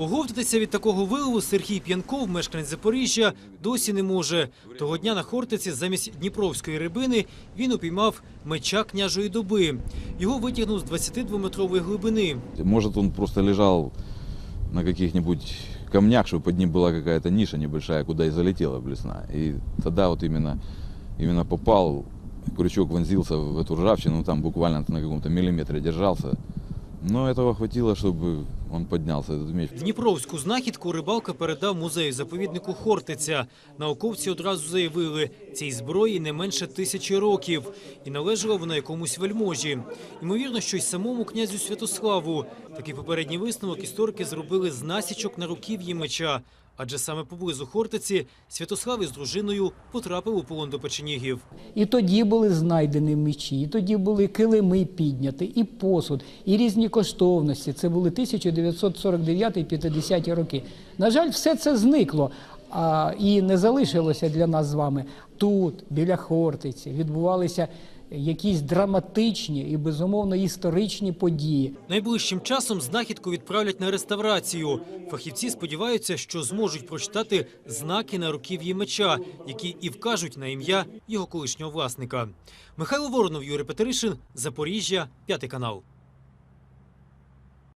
Оговтатися від такого вилову Сергій П'янков, мешканець Запоріжжя, досі не може. Того дня на Хортиці замість дніпровської рибини він упіймав меча княжої доби. Його витягнув з 22-метрової глибини. Может, он просто лежал на каких-нибудь камнях, чтобы под ним была какая-то ниша небольшая, куда и залетела блесна. И тогда вот именно, именно попал, крючок вонзился в эту ржавчину, там буквально на каком-то миллиметре держался. Но этого хватило, чтобы он поднялся, этот меч. Дніпровську знахідку рибалка передав музею заповіднику Хортиця. Науковці одразу заявили, цій зброї не менше тисячі років, і належала вона якомусь вельможі. Ймовірно, що й самому князю Святославу. Такий попередній висновок історики зробили з насічок на руків'ї меча. Адже саме поблизу Хортиці Святослав із дружиною потрапив у полон до печенігів. І тоді були знайдені мечі, і тоді були килими підняті, і посуд, і різні коштовності. Це були 1949-50 роки. На жаль, все це зникло. А, і не залишилося для нас з вами. Тут, біля Хортиці, відбувалися якісь драматичні і безумовно історичні події. Найближчим часом знахідку відправлять на реставрацію. Фахівці сподіваються, що зможуть прочитати знаки на руків'ї меча, які і вкажуть на ім'я його колишнього власника. Михайло Воронов, Юрій Петеришин, Запоріжжя, п'ятий канал.